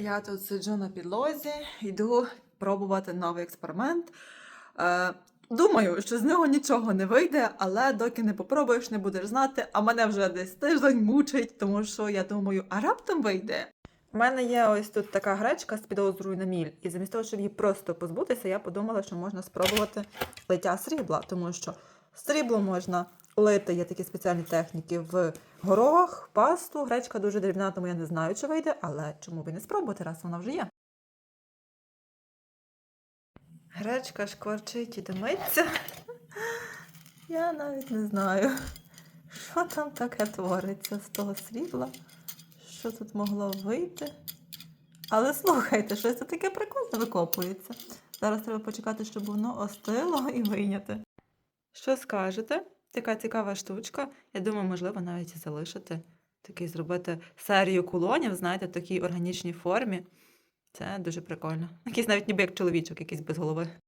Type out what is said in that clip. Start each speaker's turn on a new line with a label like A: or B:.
A: Я тут сиджу на підлозі, йду пробувати новий експеримент. Е, думаю, що з нього нічого не вийде, але доки не попробуєш, не будеш знати, а мене вже десь тиждень мучить, тому що я думаю, а раптом вийде. У мене є ось тут така гречка з підозрою на міль, і замість того, щоб її просто позбутися, я подумала, що можна спробувати лиття срібла, тому що срібло можна лити, є такі спеціальні техніки в горох, пасту. Гречка дуже дрібна, тому я не знаю, чи вийде, але чому б і не спробувати, раз вона вже є. Гречка шкварчить і димиться. Я навіть не знаю, що там таке твориться з того срібла, що тут могло вийти. Але слухайте, щось таке прикольне викопується. Зараз треба почекати, щоб воно остило і вийняти. Що скажете? Така цікава штучка. Я думаю, можливо, навіть і залишити. Такий зробити серію кулонів, знаєте, в такій органічній формі. Це дуже прикольно. Якийсь навіть ніби як чоловічок, якийсь без голови.